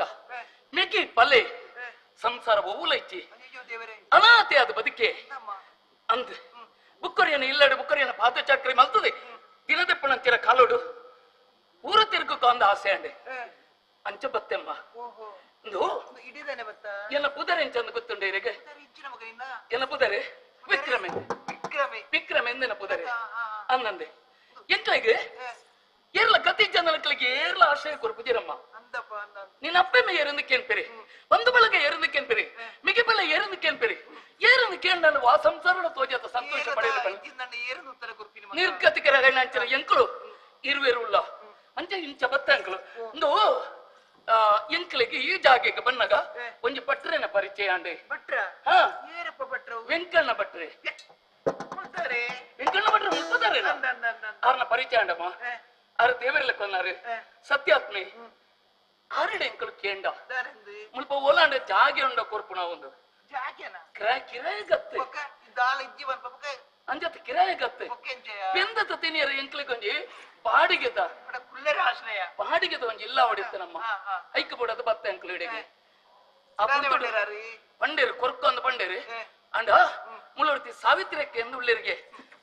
ಬಂಧು ಬಳಗ ಪಲ್ಲೆ. ಸಂಸಾರ ದೇವರೇ. ಅನಾಥೆ ಆದ ಬದುಕೆ. ಅಂದ್. ಬುಕ್ಕರಿಯನ ಇಲ್ಲಡೆ ಬುಕ್ಕರಿಯನ ಪಾದಚಾಕ್ರಿ ಮಲ್ತದೆ. ದಿನದಪ್ಪಣಂತಿರ ಕಾಲೋಡು. ಊರ ತಿರುಗಕ್ಕೂ ಅಂದ ಆಸೆ ಅಂಡೆ ಅಂಚ ಬತ್ತೆಮ್ಮ. ಎಲ್ಲ ಪುದರೆ ಎಂಚಂದು ಗೊತ್ತುಂಡೆ ಇರಿಗೆ ಎಲ್ಲ ಪುದರೆ. ವಿಕ್ರಮೆ ವಿಕ್ರಮೆ. ಎಂದಿನ ಪುದರೆ. ಅಂದಂದೆ. ಅನ್ನಂದೆ ಎಂಕ್ಲೆಗೆ ಏ, ಏರ್ಲ கத்தி ಜನಗಳಿಗೆ ஏர்ல ஆசையை ಅಂದ ನಿನ್ನ ಅಪ್ಪೆಮ್ಮ ಏರಂದು ಕೇಳ್ಪೆರಿ ಒಂದು ಬಳಗ ಏರಂದು ಕೇಳ್ಪೆರಿ ಮಿಗಿ ಬೆಲ್ಲ ಏರಂದು ಕೇಳ್ಪೆರಿ ಏರಂದು ಕೇಳ ವಾ ಸಂಸಾರನ ತೋಜಾತ ಸಂತೋಷ ಪಡೆಯಲು ನಿರ್ಗತಿಕರ ಹೆಣ್ಣಂಚರ ಎಂಕಲು ಇರುವೆರುಲ್ಲ ಅಂಚ ಇಂಚ ಬತ್ತ ಅಂಕಲು ಒಂದು ಎಂಕಲಿಗೆ ಈ ಜಾಗೆಗೆ ಬನ್ನಗ ಒಂಜಿ ಪಟ್ರೆನ ಪರಿಚಯ ಅಂಡೆ ಭಟ್ರ? ಹಾ. ವೆಂಕಣ್ಣ ಭಟ್ರೆ. ವೆಂಕಣ್ಣ ಭಟ್ರೆ. ಅಂದ. ಅವ್ರನ್ನ ಪರಿಚಯ ಅಂಡಮ್ಮ ಏ, ಅವ್ರ ದೇವರೆಲ್ಲ ಕೊನ್ನಾರು ಏ, ಸತ್ಯಾತ್ಮೆ. ಆರಡೆ ಎಂಕಲು ಕೇಂಡ. ದಾರಂದು. ಮುಲ್ಪ ಓಲಾಂಡ ಜಾಗೆ ಉಂಡ ಕೊರ್ಪುಣ ಒಂದು ಜಾಕ್ಯನ ಕಿರಾಯ ಕಿರಾಯ ಗತ್ತೆ. ಪಕ್ಕ ಇಜ್ಜಿ ಬಂದ್ ಪಕ್ಕ? ಅಂಜತ್ ಕಿರಾಯ ಗತ್ತೆ. ಪೊಕ್ಕೆಂಚೆಯ ಪೆಂದತ ತಿನಿಯರ ಎಂಕ್ಲಿಗೊಂಜಿ ಬಾಡಿಗೆದ ಅಡ ಕುಲ್ಲರ ಆಶ್ರಯ. ಬಾಡಿಗೆದ ಒಂಜಿ ಇಲ್ಲ ಹೊಡಿತನಮ್ಮ ನಮ್ಮ. ಐಕ್ ಐಕ ಬಿಡೋದು ಬತ್ತ ಎಂಕ್ಲು ದಾನೆ ಪುತ್ತೂರು ಮಾಡ್ಯಾರಿ ಪಂಡೇರು ಕೊರ್ಕೊಂದು ಪಂಡೇರು ಏ, ಅಂಡ ಮುಳ್ಳೊರ್ತಿ ಸಾವಿತ್ರಿಯಕ್ಕೆ ಎಂದು ಉಳ್ಳಿರಿಗೆ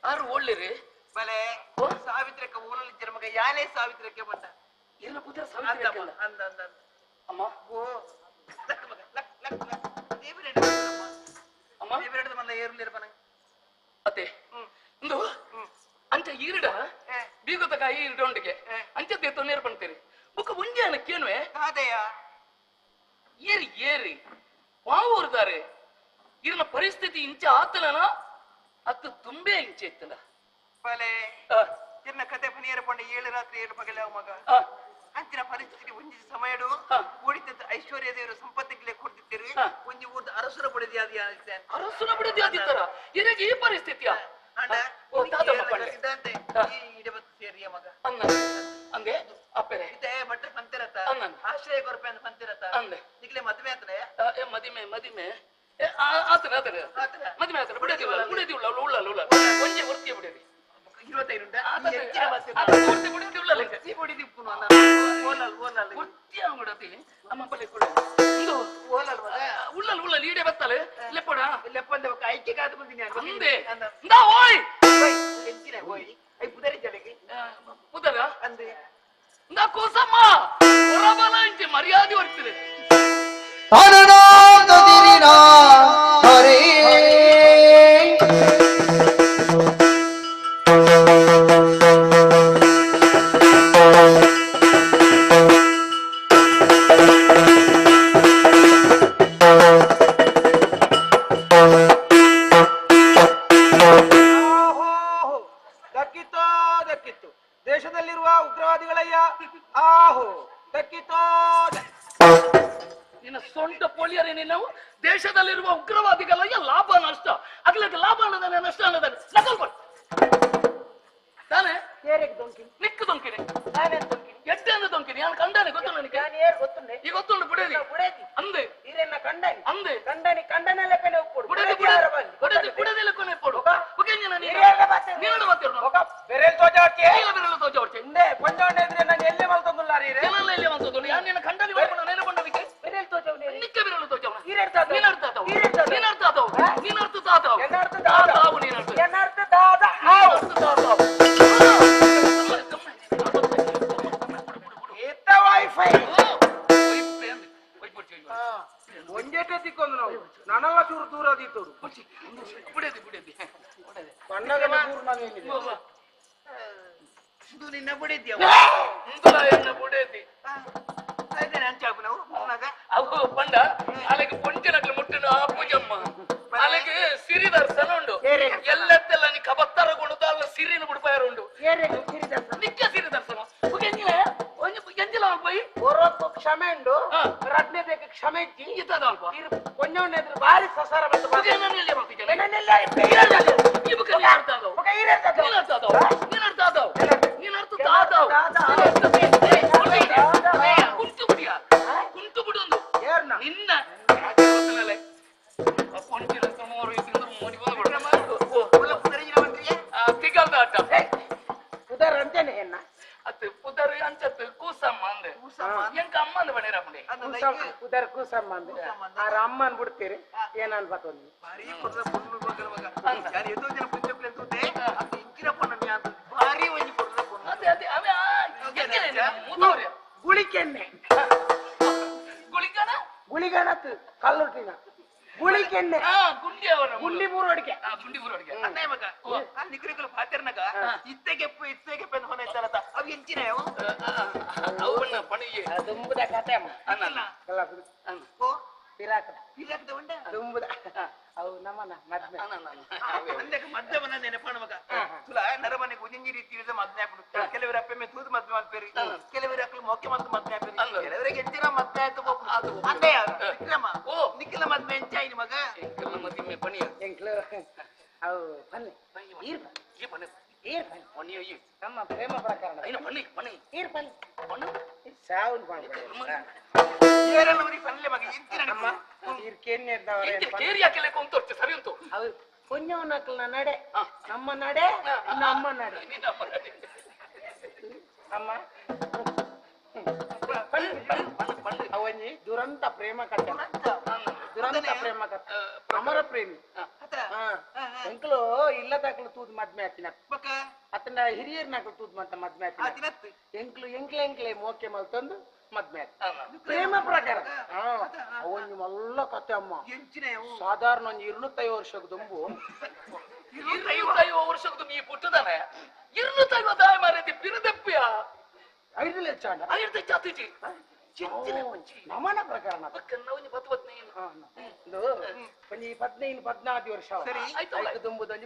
ಆರು ಒಳ್ಳಿರಿ ಬಲೆ ಸಾವಿತ್ರಕ್ಕೆ ಊರಲ್ಲಿ ಓನಲಿ ಮಗ ಯಾನೇ ಸಾವಿತ್ರಕ್ಕೆ ಬಂದ. ಎಲ್ಲ ಪುತ್ರ ಅಂದ ಅಂದ. ಅಮ್ಮ? ಓ ಲಕ್ ಮಗ ಲಕ್ ಲಕ್ ಲಕ್ ದೇವರ ಅಮ್ಮ. ದೇವರ ಹಿಡಿದ ಮಲ್ಲ ಏರ್ಲಿರ ಬನ. ಅತ್ತೆ ಇಂದು ಅಂಚ ಈರಿಡ ಬೀಗದ ಕಾಯಿ ಇಡೊಂಡಿಗೆ ಏ. ಅಂಚೆ ತೊಂದರೆ ಪಂತೀರಿ ಬುಕ್ಕ ಮುಂಜಾನೆ ಕೇಳುವೆ ಕಾದೆಯ? ಏರಿ ಏರಿ. ವಾವೂರ್ದಾರೆ ಇರನ ಪರಿಸ್ಥಿತಿ ಇಂಚ ಆತಲನ ಅತ್ತು ತುಂಬೆ ಇಂಚೆ ಇತ್ತನ ಬಲೆ. ಎನ್ನ ಕತೆ ಪನಿಯರ ಪಂಡ ಏಳು ರಾತ್ರಿ ಏಳು ಪಗಲ ಮಗ. ಅಂತಿನ ಅಂಚಿನ ಪರಿಸ್ಥಿತಿ ಒಂಜಿ ಸಮಯಡು. ಓಡಿತಂತ ಐಶ್ವರ್ಯ ದೇವರು ಸಂಪತ್ತಿಗೆ ಕೊಡ್ತಿದ್ದೀರಿ. ಒಂಜಿ ಊರ್ದ ಅರಸರ ಬಡಿದಿ ಆದಿ ಅರಸುರ ಬಿಡದಿ ಆದಿತ್ತರ ಇದಕ್ಕೆ ಈ ಪರಿಸ್ಥಿತಿಯ? ಅಣ್ಣ ಇದಂತೆ ಈ ಇಡಬತ್ ಸೇರಿಯ ಮಗ. ಅನ್ನ. ಅಂದೆ ಅಪ್ಪೆರೆ ಇದೆ ಬಟ್ಟ ಪಂತಿರತ್ತ. ಅನ್ನನ್. ಆಶ್ರಯ ಕೊರಪೆ ಅಂತ ಪಂತಿರತ್ತ. ಅಂದೆ ನಿಗ್ಲೆ ಮದ್ವೆ ಏ ಮದಿಮೆ ಮದಿಮೆ. ಆತನ ಆತನ ಆತನ. ಮದಿಮೆ ಆತನ ಬಿಡದಿಲ್ಲ ಬಿಡದಿಲ್ಲ ಉಳ್ಳ ಉಳ್ಳ ಒಂಜೆ ಹೊರ್ತಿಯ ಬಿಡದಿ. ಇವತ್ತೈದು ಕೊಡಿ ತಿಪ್ಪು ಓಲಲ್ ಓಲಲ್ ಕುಟ್ಟಿ ಅವನು ಕೊಡತಿ ನಮ್ಮಪ್ಪಲೆ ಕೊಡು ಇದು ಓಲಲ್ ಉಳ್ಳಲ್ ಉಳ್ಳಲ್ ಈಡೆ ಬತ್ತಲೆ ಲೆಪ್ಪಡ ಲೆಪ್ಪಂದ ಐಕ್ಯ ಕಾದು ಬಂದಿನಿ ಮುಂದೆ ಇಂದ ಓಯ್ ಎಂಚಿನ ಓಯ್ ಐ ಪುದರಿ ಜಲಗೆ ಪುದರ ಅಂದೆ ಇಂದ ಕೋಸಮ್ಮ ಹೊರಬಲ ಇಂಚೆ ಮರ್ಯಾದೆ ಹೊರತಿದೆ ಆನನ ಅಯ್ಯ, ಆಹೋ ದಕ್ಕಿತೋದ ನಿನ್ನ ಸೊಂಟ ಪೊಳಿಯರೇ ನೀನು ದೇಶದಲ್ಲಿರುವ ಉಗ್ರವಾದಿಗಲಯ್ಯ ಲಾಭ ನಷ್ಟ. ಅದ್ಲಕ್ಕೆ ಲಾಭ ಅನ್ನೋದನ್ನ ನಷ್ಟ ಅನ್ನೋದನ್ನ ನಕಲ್ಬಾರ್ದು ತಾನೇ? ಏರಿಗೆ ದೊಂಕಿನಿ. ನಿಕ್ಕ ದೊಂಕಿನಿ. ನಾವೇನ್ ದೊಂಕಿನಿ? ಎಟ್ಟೆ ಅಂದ ದೊಂಕಿನಿ? ನಾನು ಕಂಡಾನೆ ಗೊತ್ತು ನನಗೆ? ನಾನು ಏರ್ ಗೊತ್ತುಂಡೆ? ಈ ಗೊತ್ತುಂಡು ಬುಡೇದಿ ಬುಡೇದಿ. ಅಂದೆ. ಈರೆನ್ನ ಕಂಡಾನಿ. ಅಂದೆ. ಕಂಡಾನಿ ಕಂಡನೆಲ್ಲ ಪೆನೆ ಉಪ್ಪುಡು ಬುಡೇದಿ ಬುಡೇದಿ. ಕೊನೆ ಪೋಡು ಓಕೆ ನೀನು ನೀನು. ಏರ್ಗ ಬಾತೆ ನೀನು ಬಾತಿರು ಓಕ ಬೆರೆಲ್ ತೋಜ ಹೊಟ್ಟೆ ಇಲ್ಲ ಬೆರೆಲ್ ತೋಜ ಇಂದೆ ಕೊಂಡೊಂಡೆ ಇದ್ರೆ ನಾನು ಎಲ್ಲಿ ಮಲ್ತೊಂದುಲ್ಲ ರೀ ಏನಲ್ಲ ಎಲ್ಲಿ ಮಲ್ತೊಂದುಲ್ಲ ಯಾನ್ ನೀನು ಕಂಡನಿ ಬರ್ಕೊಂಡು ನೇರ ಕೊಂಡವಿಕೆ ಬೆರೆಲ್ ತೋಜ ನಿಕ್ಕ ಬೆರೆಲ್ ತೋಜ ನೀನು ಅರ್ಥ ಆತವು ನೀನು ಅರ್ಥ ಆತವು ನೀನು ಅರ್ಥ ಆತವು ನೀನು ಅರ್ಥ ಆತವು ಅರ್ಥ ಓರೋಕ್ಕೂ ಕ್ಷಮೆ ಉಂಡು ಹಾ. ರತ್ನದಕ್ಕೆ ಕ್ಷಮೆ ಇಜ್ಜಿ ಇದ್ದದಲ್ಪ ಇರು ಕೊಂಜವಣ್ಣ ಎದುರು ಸಸಾರ ಬಂತು ಬಾ. ನೆನೆಲ್ಲ ಇರ್ತೆ, ಇರಲ್ಲ. ಮಗ ಇರಲ್ಲ. ಏರ್ನ. ನಿನ್ನ ಕೊಂಚಿನ ಸುಮಾರು ಇದ್ರಿಂದ ಮೋಡಿ ಆ, ತಿಗಲ್ದ ಅಮ್ಮ ಅಂದ ಬನ್ನಿ ರಮಣಿ ಉದರ್ ಕೂಸಮ್ಮ ಅಂದು ಆ ರಮ್ಮ ಅನ್ಬಿಡ್ತೀರಿ ಏನನ್ಬತ್ತೊಂದು ಭಾರಿ ಕೊಡ್ರ ಮಗ ಯಾರು ಎದ್ದು ಅಂತೆ ವಿಕ್ರಮ ಓ. ನಿಕ್ಕಲಮರ್ ಮಂಚ ಐನಿ ಮಗ ನಿಕ್ಕಲಮರ್ ದಿಮ್ಮೆ ಪಣಿಯೆ ಏನ್ ಕ್ಲೇ ಆ ಪನ್ನಿ ನೀರು ಇ ಬಿನ್ನಿ. ಏನ್ ಪನ್ನಿ ಓ ನೀ ಓ ಯಮ್ಮ ಪ್ರೇಮ ಪ್ರಕಾರನ ಐನ ಪನ್ನಿ ಪನ್ನಿ ನೀರು ಪನ್ನಿ ಈ ಸಾವುನ್ ಬಾಗೋ ಇವರನ್ನೂರಿ ಪನ್ನಲಿ ಮಗ ಇಂತನೆ ಅಮ್ಮ ನೀರ್ ಕೆನ್ನೆ ಇದ್ದವರೇ ಅಂತ. ನೀರಿ ಯಾಕಲೇ ಅಮ್ಮ 나ಡೆ ಅಮ್ಮ. ಪ್ರೇಮ ಕಟ್ಟ ದುರಂತ ಪ್ರೇಮ ಕಟ್ಟ ಅಮರ ಪ್ರೇಮಿ. ಅಂಕಲು ಇಲ್ಲ ದಾಖಲು ತೂದ್ ಮದ್ಮೆ ಹಾಕಿನ ಅತನ ಹಿರಿಯರ್ ನಾಕಲು ತೂದ್ ಮಂತ ಮದ್ಮೆ ಹಾಕಿನ ಎಂಕ್ಲು ಎಂಕ್ಲೆ ಎಂಕ್ಲೆ ಮೋಕೆ ಮಲ್ತಂದು ಮದ್ಮೆ ಪ್ರೇಮ ಪ್ರಕಾರ. ಅವನು ಮಲ್ಲ ಕತೆ ಅಮ್ಮ. ಸಾಧಾರಣ ಒಂದು ಇರುನೂತ್ತೈದು ವರ್ಷಕ್ಕೆ ದುಂಬು. ವರ್ಷಕ್ಕೆ ದುಂಬು. ಈ ಪುಟ್ಟದಾನೆ. ಇರುನೂತ್ತೈದು ಬಿರುದಪ್ಪಿಯ. ಐದು ಲಕ್ಷ ಐದು ಲಕ್ಷ ಎತ್ತಿನ ಪಂಚೆ ನಮನ ಪ್ರಕರಣ. ಅದು. ಪಕ್ಕ ನವ್ನಿ ವರ್ಷ ಸರಿ.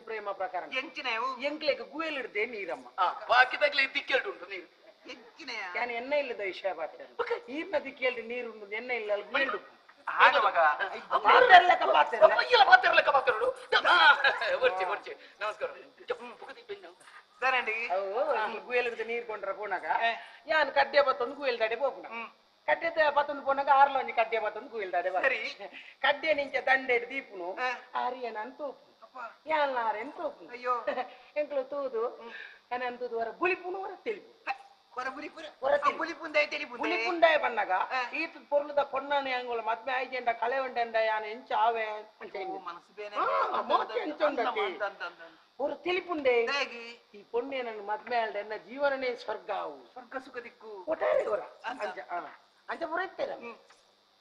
ಪ್ರೇಮ ಪ್ರಕರಣ. ಎಂಚಿನೆಯು ಎಂಕ್ಲೆಗ್ ಗುವೆಲ್ ಇಡ್ದೆ ನೀರಮ್ಮ. ಆ ಬಾಕಿ ತಗ್ಲಿ ದಿಕ್ಕೆಲ್ಡು ಉಂಟು ನೀರು ಎಂಚಿನೆಯ ಯಾನ್ ಎನ್ನ ಇಲ್ಲದ ವಿಷಯ ಪಾತ್ರ ಈ ಪದಿ ಕೇಳ್ರಿ ನೀರು ಉಂಡು, ಎನ್ನ ಇಲ್ಲ ಅಲ್ಲಿ ಬೀಳ್ಡು ಆಗ ಮಗ ಮಾತಾಡ್ಲಕ್ಕ ಪಾತ್ರ ಇಲ್ಲ. ಅಯ್ಯಲ್ಲ ಮಾತಾಡ್ಲಕ್ಕ ನಮಸ್ಕಾರ. ಸರಂಡಿ ಅವು ಅಲ್ಲಿ ಕೊಂಡ್ರ ಪೋಣಾಗ ಯಾನ್ ಕಡ್ಡೆ ಬತ್ತೊಂದು ಗುವೆಲ್ ದಡೆ ಹೋಗ್ನ ಕಡ್ಡೆ ಬತ್ತೊಂದು ಪೋನಾಗ ಆರ್ಲ ಒಂಜಿ ಕಡ್ಡೆ ಬತ್ತೊಂದು ಗುಯಲ್ ದಾಡೆ ಸರಿ. ಕಡ್ಡೆ ನಿಂಚ ದಂಡೆ ದೀಪುನು. ಆರ್ಯನ ಯಾನ್ ಎಂತ ತೋಪು ಅಯ್ಯೋ. ಎಂಕ್ಲು ತೂದು ಏನನ್ ತೂದು ವರ ಬುಳಿಪುನು ವರ ಈತ ಪೊರ್ಲುದ ಕೊಣ್ಣನೆ ಅಂಗುಲ ಮದ್ಮೆ ಆಯ್ಜೆಂಡ ಕಳೆ ಉಂಡೆಂಡ ಯಾನ್ ಎಂಚ ಆವೆ ಅಂತ ಆ, ಎಂಚ ಉಂಡತಿ? ஒரு ತಿಳಿಪುಂಡೆ ಈ ಪೊಣ್ಣೆ ನನ್ನ ಮದ್ಮೆ ನನ್ನ ಜೀವನನೇ ಸ್ವರ್ಗ ಅವು. ಸ್ವರ್ಗ ಸುಖ ದಿಕ್ಕು. ಒಟ್ಟಾರೆ ಅವರ ಅಂತ. ಅಂಚ ಆ, ಅಂಚ ಪುರ ಇತ್ತೇರ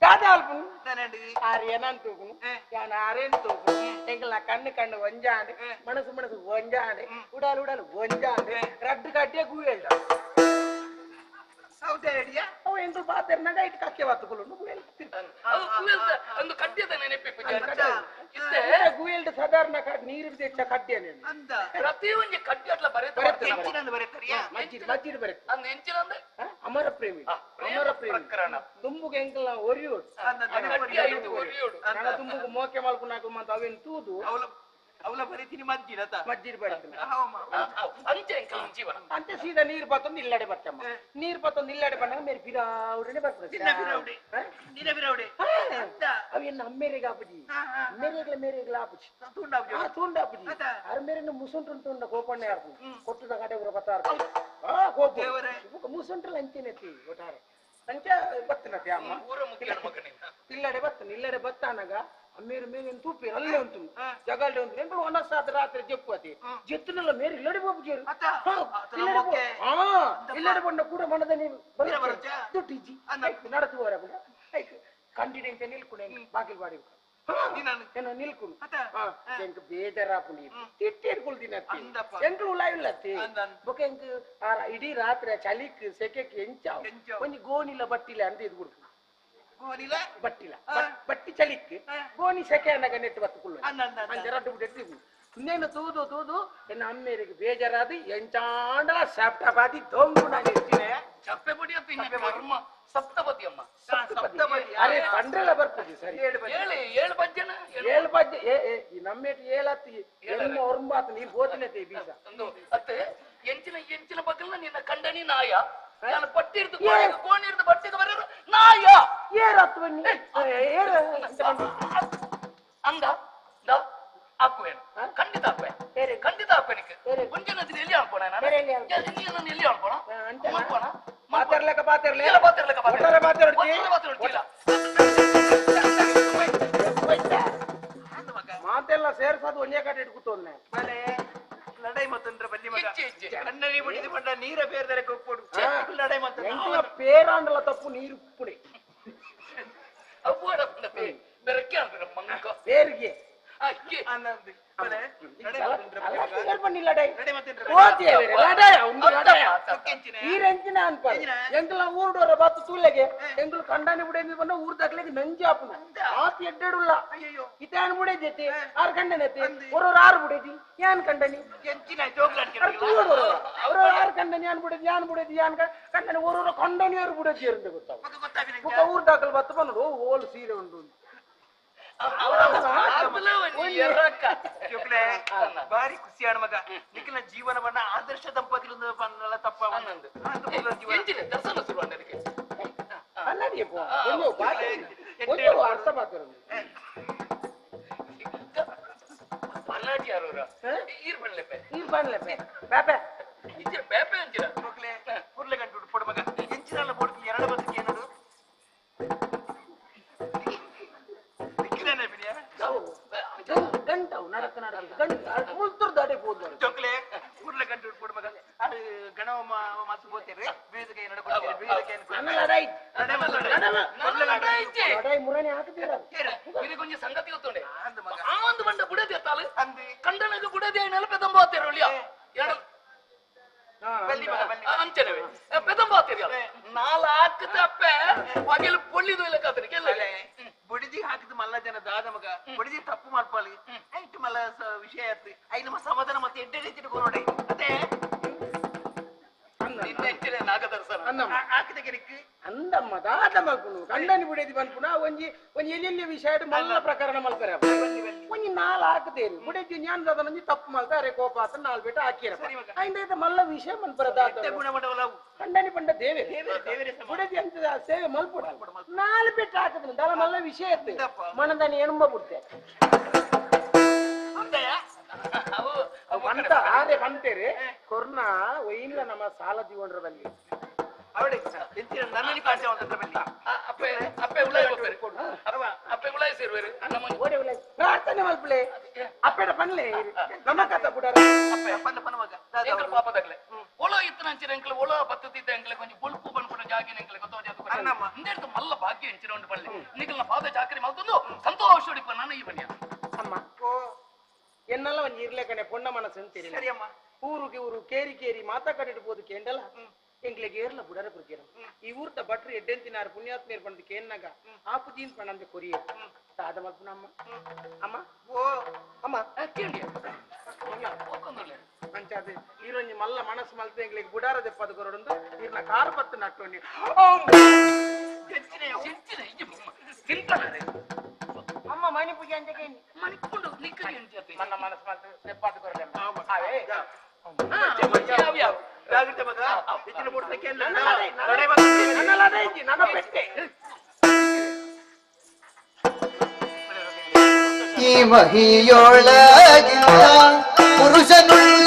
ದಾದಾ ಅಲ್ಪುನು ಸರಂಡಿ ಆರ್ಯನನ್ ತೂಗುನು ಏ. ಯಾನ್ ಆರೇನ್ ತೂಗುನು ಎಂಕಲ್ ನಾ ಕಣ್ಣು ಕಣ್ಣು ಒಂಜಾಂಡೆ ಏ. ಮನಸ್ಸು ಮನಸ್ಸು ಒಂಜಾಂಡೆ ಉಡಾಲು ಉಡಾಲು ಒಂಜಾಂಡೆ ರಡ್ಡು ಕಡ್ಡಿಯ ಗುಯಲ್ಡ ಸೌದೆ ಅಡಿಯ? ಅವ ಎಂಕಲ್ ಪಾತೆರ್ನಾಗ ಇಟ್ಟು ಕಕ್ಕೆ ಒಂದು ಕಡ್ಯದ ನೆನಪಿ ಕಡ್ಡೆ. ಇತ್ತೆ? ಗುಯಲ್ಡ್ ಸಾಧಾರಣ ನೀರು ತೆಚ್ಚ ಕಡ್ಡಿಯ ನೀನು. ಅಂದ. ಪ್ರತಿ ಒಂಜಿ ಕಡ್ಡಿ ಅಟ್ಲ. ಎಂಚಿನಂದು ಬರೀತಾರಿಯಾ ಬರುತ್ತೆ ಅಂದ್ ಎಂಚಿನ ಅಂದ್ರೆ ಅಮರ ಪ್ರೇಮಿ. ಅಮರ ಪ್ರೇಮಿ. ಪ್ರಕರಣ. ಎಂಕಲ್ನ ಒರಿಯೋಡು ತುಂಬುಗು ಮೋಕೆ ಮಲ್ಕು ಮಂತ ಅವೇನು ತೂದು. ಅವಳ ಅವಳ ಬರೀತೀನಿ ಹೌಮ್ಮ ಆ, ಆ, ಅಂಚೆ ಜೀವನ? ಅಂತೆ ಸೀದಾ ನೀರು ಬತ್ತೊಂದು ಇಲ್ಲಡೆ ಬರ್ತಮ್ಮ ನೀರು ಬತ್ತೊಂದು ಇಲ್ಲಡೆ ಬಂದಾಗ ಮೇರೆ ಬಿರಾವುಡನೆ ಬರ್ತದೆ. ದಿನ ಬಿರವಡೆ. ಅಂತ. ಅವೆನ್ನ ಅಮ್ಮೇರೆಗೆ ಆಪುಜಿ ಹಾ, ಹಾ. ಮೇರೆಗ್ಲ ಮೇರೆಗ್ಲ ಆಪುಜಿ ತುಂಡಾವ್ ಆ ತೂಂಡ ಆಪುಜಿ ಅದ. ಅರ ಮೇರೆ ಮುಸುಂಟ್ರು ತುಂಡ ಕೋಪಣ್ಣೆ ಆರ್ಪು ಕೊಟ್ಟದ ಕಡೆ ಊರ ಬತ್ತಾರ ಆ ಕೋಪ. ಅಂಚೆನೆತ್ತಿ ಒಟ್ಟಾರೆ. ಅಂಚ ಬತ್ತನತಿ ಅಮ್ಮ. ಊರ ಮುಖ್ಯ ಮಗನಿಂದ. ಇಲ್ಲಡೆ ಬತ್ತನ ಇಲ್ಲಡೆ ಬತ್ತಾನಾಗ ಅಮ್ಮೇರು ಮೇಲೆ ತೂಪಿ ಅಲ್ಲೇ ಉಂಟು ಜಗಲ್ಡೆ ಉಂಟು ಎಂಗಳು ಒನಸಾದ ರಾತ್ರಿ ಜಪ್ಪು ಅತಿ ಜೆತ್ತುನೆಲ್ಲ ಮೇರೆ ಇಲ್ಲಡೆ ಬಾಬುಜೇರು ಅತ್ತ. ಹಾ, ಅತನ ಇಲ್ಲಡೆ ಮೊಕ್ಕೆ. ಬೋ- ಹಾ, ಇಲ್ಲಡೆ ಬಂಡ ಕೂಡ ಮನದ ನೀವು ಇಲ್ಲಡೆ ಬರುತ್ತಾ? ದುಡ್ಡಿಜ್ಜಿ ಅನ್ನ. ನಡತು ಹೋರ ಕೂಡ ಆಯ್ತು ಕಂಟಿನೆಂಟ್ ನಿಲ್ಕುಣೆ ಬಾಗಿಲು ಬಾಡಿ ನೀನಾನು ಏನೋ ನಿಲ್ಕುಣು ಅತ್ತ. ಎಂಕ್ ಬೇಜಾರಾಪು ನೀರು ತಿಟ್ಟೇರ್ಕೊಳ್ ತಿನ್ನತ್ತಿ ಅಂದಪ್ಪ. ಎಂಕ್ಲು ಉಲಾಯಿಲ್ಲತ್ತಿ ಅಂದನ್. ಬೊಕ ಎಂಕ್ ಆ ಇಡೀ ರಾತ್ರಿ ಚಲಿಕ್ ಸೆಕೆಕ್ ಎಂಚಾವ್ ಎಂಚಾವ್. ಒಂಜಿ ಗೋಣಿಲ ಬಟ್ಟಿಲ ಅಂತ ಇದು ಆ. ಗೋಣಿ ಸೆಕೆ ಅನ್ನಗ ನೆಟ್ಟು ಬತ್ತುಕೊಳ್ಳು ಅನ್ನ ಅನ್ನ ಅನ್ನ. ಅಂಜ ರಡ್ಡು ಬಿಟ್ಟು ಇನ್ನೇನು ತೂದು ತೂದು ಎನ್ನ ಅಮ್ಮೇರಿಗೆ ಬೇಜಾರಾದಿ ಎಂಚಾಂಡಲ ಸಪ್ತಪಾತಿ ದೊಂಗು ನಾನು ಇರ್ತೀನಿ ಚಪ್ಪೆ ಬುಡಿ ಅಂತ ಇನ್ನೇ ಕರ್ಮ? ಸಪ್ತಪದಿ ಅಮ್ಮ. ಸಪ್ತಪದಿ. ಅರೆ ಪಂಡ್ರೆಲ್ಲ ಬರ್ತದೆ ಸರಿ. ಹೇಳಿ ಏಳು ಬಜ್ಜನ ಏಳು. ಬಜ್ಜೆ ಏ ಏ, ಈ ನಮ್ಮೇಟ್ ಏಳತ್ತಿ. ಎನ್ನ ಒರಂಬಾತ ನೀನು ಬೀಸ ಒಂದು ಅತ್ತೆ ಎಂಚಿನ ಎಂಚಿನ ಬಗ್ಗಲ್ನ ನಿನ್ನ ಕಂಡನಿ ನಾಯ. ನಾನು ಪಟ್ಟಿರ್ದು ಏ. ಕೋಣಿರ್ದು ಬಟ್ಟಿಗೆ ಬರೋರು ನಾಯ ಏರತ್ತು ಬನ್ನಿ ಏರ ಅಂದ ದ ಹಾಕುವೇನು ಖಂಡಿತ ಹಾಕುವೆ ಏರೆ. ಖಂಡಿತ ಹಾಕುವೆನಿಕ್ಕೆ ಏರೆ. ಮುಂಜಾನೆ ದಿನ ಎಲ್ಲಿ ಹಾಕೋಣ ನಾನು ಬೇರೆ ಎಲ್ಲಿ ಹಾಕ್ಬೋಣ? ನೀನು ಎಲ್ಲಿ ಹಾಕೋಣ ಅಂಚೆ ಮಾಡ್ಕೋಣ ಮಾತಾಡ್ಲಕ್ಕ ಪಾತಿರ್ಲಿ ಇಲ್ಲ ಮಾತಾಡ್ಲಕ್ಕ ಒಟ್ಟಾರೆ ಮಾತಾಡ್ತಿ? ಮಾತಾಡ್ತಿಲ್ಲ ಅಂದ ಮಗ ಮಾತೆಲ್ಲ ಸೇರ್ಸೋದು ಒಂದೇ ಕಡೆ ಇಟ್ಕೂತೋದ್ನೆ ಬಲೆ ನಡೈ ಮತ್ತೊಂದ್ರ ಬಲ್ಲಿ ಮಗ ಇಜ್ಜೆ, ಇಜ್ಜೆ. ಕಣ್ಣರಿ ಬಿಡಿಸಿ ಬಂಡ ನೀರ ಬೇರ್ದರೆ ಕೊಪ್ಪೊಡು ಹಾ. ನಡೈ ಮತ್ತ ಎಂಕಲ ಪೇರಾಂಡಲ ತಪ್ಪು ನೀರು ಪುಡಿ ಅವ್ವಾಡ ಬಂದತೆ ಬೆರಕೆ ಅಂದ್ರೆ ಮಂಗ ಪೇರಿಗೆ ಅಕ್ಕಿ. ಅನ್ನಂದಿ ಬಲೆ ನಡೆ ಮಾಡ್ತೀನಿ ನಡೆ ಈ ಎಂಗಲ ಸೂಲೆಗೆ ಎಂಗಲ ಕಂಡಾನೆ ಬಿಡೇನಿ ಬನ್ನ ಊರ್ ದಕ್ಲೆಗೆ ಎಡ್ಡೆಡುಲ್ಲ. ಅಯ್ಯೋ ಇತಾನ್ ಆರ್ ಯಾನ್ ಕಂಡನಿ? ಎಂಚಿನ ಜೋಗ್ಲಾಡ್ಕೊಂಡು ಅವರು. ಆರು ಯಾನ್ ಬಿಡೇದಿ ಕಂಡನಿ ಅವರು ಕಂಡನಿ ಅವರು ಊರ್ ದಾಖಲ್ ಬತ್ತು ಬಂದು ಓಲ್ ಸೀರೆ ಉಂಡು ಆದ್ಮೇಲೆ ಒಂದು ಎರಕ ಜೋಗ್ಲೆ ಬಾರಿ ಖುಷಿ ಆಡ ಮಗ ನಿಖಿಲ ಜೀವನವನ್ನ ಆದರ್ಶ ದಂಪತಿಗಳಿಂದ ಬಂದಲ್ಲ ತಪ್ಪ ಆನಂದ್. ಜೀವನ ಎಂಚಿನ ದರ್ಶನ ಶುರು ಅದಕ್ಕೆ ಕನ್ನಡಿಯಪ್ಪ ಒಂದು ಬಾರಿ ಒಂದು ಅರ್ಥ ಮಾತಾಡೋದು ಪಲ್ಲಾಟಿ ಯಾರು ಹಾ? ಈರ್ ಬಣ್ಲೆಪೆ ಲಡಾಯಿಜ್ಜೆ. ಲಡಾಯಿ ಮುರಣೆ ಹಾಕುತ್ತೀರ ಇದಕ್ಕೊಂದು ಸಂಗತಿ ಗೊತ್ತುಂಡೆ ಅಂದ ಮಗ ಆ ಒಂದು ಬಂಡ ಬುಡದೆ ತಾಳು ಅಂದಿ ಕಂಡನಗ ಬುಡದೆ ನೆಲಪೆದಂಬಾತಿರ ಒಳ್ಳೆಯ ಬಲ್ಲಿ ಮಗ ಬಲ್ಲಿ ಅಂಚನವೆ ಪೆದಂಬಾತಿರ ನಾಲ್ಕು ತಪ್ಪೆ ಪಗಲು ಪೊಳ್ಳಿದು ಇಲ್ಲ ಆತ ನಾಲ್ ಬೇಟ ಹಾಕಿರ ಸರಿ ಮಗ. ಐಂದ ಮಲ್ಲ ವಿಷಯ ಮಲ್ಪರ ದಾದ ಗುಣಮಟ್ಟವಲ್ಲ ಕಂಡನಿ ಪಂಡ ದೇವೆ. ದೇವರೇ ದೇವರೇ ಸಮ. ಬಿಡೇದಿ ಅಂತ ಸೇವೆ ಮಲ್ಪು ನಾಲ್ ಬೇಟ ಹಾಕದ ದಾಲ ಮಲ್ಲ ವಿಷಯ ಇಂದಪ್ಪ. ಮನದಾನಿ ಎನುಂಬ ಬಿಡ್ತೆ ಬಂತ ಆರೆ ಬಂತೇರಿ ಕೊರ್ನ ಒಯ್ಯಿಲ್ಲ ನಮ್ಮ ಸಾಲ ಜೀವನರ ಬಲ್ಲಿ ಅವಡೆ ಎಂತಿನ ನನ್ನನಿ ಕಾಸೆ ಬಲ್ಲಿ ಆ- ಅಪ್ಪೆ ಅಪ್ಪೆ ಉಳಾಯ ಹೋಗ್ತಾರೆ ಅವ ಅಪ್ಪೆ ಉಳಾಯ ಸೇರುವರು ನಮ್ಮ ಓಡಿ ಉಲೆ ಪ್ರಾರ್ಥನೆ ಮಲ್ಪಲೆ ಅಪ್ಪೆಡ ಪನ್ಲೆ ನಮ್ಮ ಕಥ ಅಪ್ಪ. ಪಾಪದಾಗ್ಲೆ ಒಳ ಇತ್ತನ ಅಂಚಿನ ಒಳ ಕೊಂಚ ಬುಲ್ಪು ಬಂದ್ಬಿಡ ಜಾಗಿನ ಎಂಕಲ್ ಗೊತ್ತೋಜಿ ಅದು ಮಲ್ಲ ಭಾಗ್ಯ ಎಂಚಿನ ಉಂಟು ಬಳ್ಳಿ ನಿಖಲ್ನ ಪಾದ ಚಾಕರಿ ಮಲ್ತೊಂದು ಸಂತೋಷ ಹೊಡಿಪ ನಾನು ಈ ಬನ್ಯ ಅಮ್ಮ. ಓ ಎನ್ನೆಲ್ಲ ಒಂಜಿ ಇರ್ಲೆಕನೆ ಪೊಣ್ಣ ಮನಸ್ಸು ಅಂತೀರಿ. ಸರಿ ಅಮ್ಮ ಊರುಗೆ ಊರು ಕೇರಿ ಕೇರಿ ಮಾತಾ ಕಟ್ಟಿಟ್ಟು ಬೋದು ಕೇಂಡಲ ಎಂಗ್ಲೆಗೆ ಏರ್ಲ ಬುಡರ ಕುರ್ಕೇರ ಈ ಊರ್ತ ಭಟ್ರು ಎಡ್ಡೆಂತಿನಾರು ಪುಣ್ಯಾತ್ಮೇರ್ ಬಂದು ಕೇನ್ನಾಗ ಆಪು ಜೀನ್ ಪಣಂದೆ ಕೊರಿಯ ತಾದ ಮಲ್ಪುನ ಅಮ್ಮ ಅಮ್ಮ ಓ ಅಮ್ಮ ಕೇಳಿ ಹೋಗ್ಕೊಂಡ್ರಲ್ಲ ಅಂಚಾದ ಈರೊಂಜಿ ಮಲ್ಲ ಮನಸ್ಸು ಮಲ್ಪೆ ಎಂಗ್ಲೆಗೆ ಬುಡಾರ ದೆಪ್ಪದ ಕೊರಡೊಂದು ಇರ್ನ ಕಾರ್ ಬತ್ತು ನಟ್ಟೊಂಡಿ ಹೆಚ್ಚಿನ ಎಂಚಿನ ಈ ತಿಂತಾನೆ ಅಮ್ಮ ಮಣಿ ಪೂಜೆ ಅಂತ ಕೇಳಿ ಮಣಿಕೊಂಡು ನಿಕ್ಕ ಎಂಚತೆ ನನ್ನ ಮನಸ್ಸು ಮಾತು ನೆಪ್ಪಾತು ಕೊರಲೆ ಅವೇ ಯಾವ್ಯಾವ ಜಾಗ್ರತೆ ಮಗ? ಹೆಚ್ಚಿನ ಮುಟ್ಟಕ್ಕೆ ನನ್ನ ಲಡೆ ಇಜ್ಜಿ, ನನ್ನ ಪೆಟ್ಟೆ ಈ ಮಹಿಯೊಳಗಿಂದ ಪುರುಷನುಳ್ಳ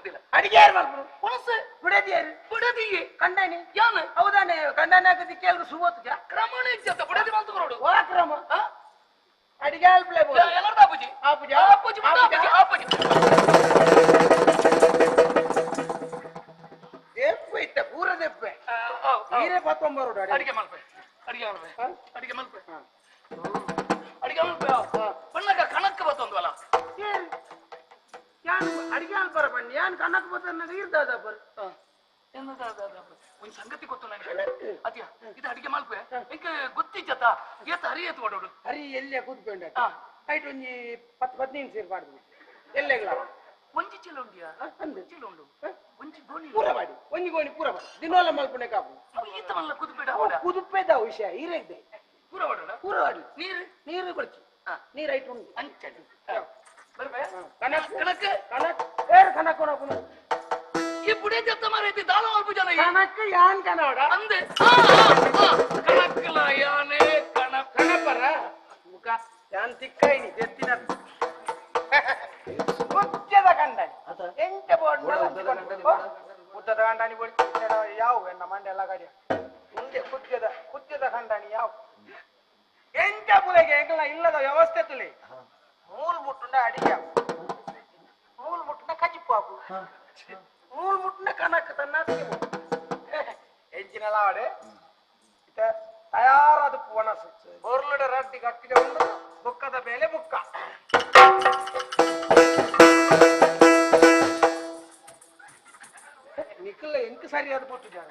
ಅಡಿಗೆ ಮಾಡ್ತದಿಲ್ಲ ಅಡಿಗೆ ಯಾರು ಮಾಡ್ಬೋದು ಹೊಲಸೆ ಬಿಡದಿ ಯಾರು ಬಿಡದಿಯೇ ಕಂಡಣಿ ಯಾನ ಹೌದಾನೆ ಕಂಡನೆ ಹಾಕದಿ ಕೇಳಿದ್ರು ಸುವತ್ತು ಕ್ರಮಣ ಇಜ್ಜತ್ತ ಬಿಡದಿ ಮಂತು ಕೊಡು ಓ ಕ್ರಮ ಹ? ಅಡಿಗೆ ಆಲ್ಪ್ಲೆ ಬೋದು ಎಲ್ಲರದ ಅಪ್ಪುಜಿ ಆಪುಜ ಅಪ್ಪುಜಿ ಬಿಡು, ಅಪ್ಪುಜಿ ಅಪ್ಪುಜಿ ದೆಪ್ಪೆ ಇತ್ತ ಪೂರ ದೆಪ್ಪೆ ಆ, ಆ, ಆ. ನೀರೇ ಪತ್ತೊಂಬರು ಅಡಿಗೆ ಅಡಿಗೆ ಮಲ್ಪೆ ಅಡಿಗೆ ಮಲ್ಪೆ ಹ? ಅಡಿಗೆ ಮಲ್ಪೆ ಹ. ಅಡಿಗೆ ಮಲ್ಪೆ ಬಣ್ಣಗ ಕಣಕ್ಕೆ ಬತ್ತೊಂದ್ವಲ್ಲ ಏನ್ ಯಾನ್ ಅಡಿಗೆ ಆಲ್ ಬರ ಬನ್ನಿ ಯಾನ್ ಕನ್ನಕ್ ಬತ್ತ ಬರ್ ಅದ ಅದ ಅದ. ಒಂದ್ ಸಂಗತಿ ಗೊತ್ತು ನನಗೆ ಅದ್ಯಾ ಇದು ಅಡಿಗೆ ಮಲ್ಪೆ ಇಂಕ ಗೊತ್ತಿಜ್ಜತ? ಏತ ಹರಿಯತ್ ಓಡೋಡು ಹರಿ ಎಲ್ಲೇ ಕೂತ್ಕೊಂಡ. ಆಯ್ತು ಒಂಜಿ ಪತ್ ಹದಿನೈದು ಸೇರ್ ಮಾಡ್ದು ಎಲ್ಲೆಗ್ಲ ಒಂಜಿ ಚೀಲ ಉಂಡಿಯಾ? ಅಂದು ಚೀಲ ಉಂಡು. ಒಂಜಿ ಗೋಣಿ ಪೂರ ಮಾಡಿ ಒಂಜಿ ಗೋಣಿ ಪೂರ ಮಾಡಿ ದಿನೋಲ ಮಲ್ಪನೆ ಕಾಪು. ಈತ ಮಲ್ಲ ಕುದುಬೇಡ ಕುದುಪೇದ ವಿಷಯ ಇದ್ದೆ ಪೂರ ಓಡೋಡ ಪೂರ ಮಾಡಿ ನೀರು? ನೀರು ಕೊಡ್ಚಿ. ನೀರು ನೀರ್ ಉಂಡು ಅಂಚನೆ ಕೊನಕು ಈ ಬುಡೆ ಜತ್ತ ಮಾರೈತಿ ದಾಳ ಮಲ್ಪು ಜನ ಈ. ಕನಕ್ ಯಾನ್ ಕನೋಡ ಅಂದೆ ಆ, ಆ, ಆ, ಕಣಕ್ಕಲ ಯಾನೆ ಕಣಕ್. ಕನಪರ ಮುಖ ಯಾನ್ ತಿಕ್ಕೈನಿ ಎತ್ತಿನ ಮುಚ್ಚದ ಕಂಡನಿ ಎಂಟ ಬೋರ್ಡ್ ಉದ್ದದ ಕಂಡನಿ ಬೋಡಿ ಯಾವ ಎನ್ನ ಮಂಡೆ ಎಲ್ಲ ಗಾಡಿಯ ಮುಂದೆ ಕುದ್ಯದ ಕುದ್ಯದ ಕಂಡನಿ ಯಾವ? ಎಂಟ ಬುಲೆಗೆ ಎಂಕಲ ಇಲ್ಲದ ವ್ಯವಸ್ಥೆ ತುಳಿ. ಮೂಲ್ ಮುಟ್ಟುಂಡ ಅಡಿಗೆ ಮೂಲ್ ಮುಟ್ಟುಂಡ ಕಜಿಪ್ಪಾಪು ಮೂಲ್ ಮುಟ್ಟುಂಡ ಕನಕ ತನ್ನ ಎಂಚಿನೆಲ್ಲ ಆಡೆ ಇತ ತಯಾರಾದ ಪುವನಸು ಬೋರ್ಲುಡ ರಡ್ಡಿ ಕಟ್ಟಿದ ಉಂಡು ಬುಕ್ಕದ ಮೇಲೆ ಬುಕ್ಕ ನಿಖಿಲ್ ಎಂಕ ಸರಿಯಾದ ಕೊಟ್ಟು ಜಾಗ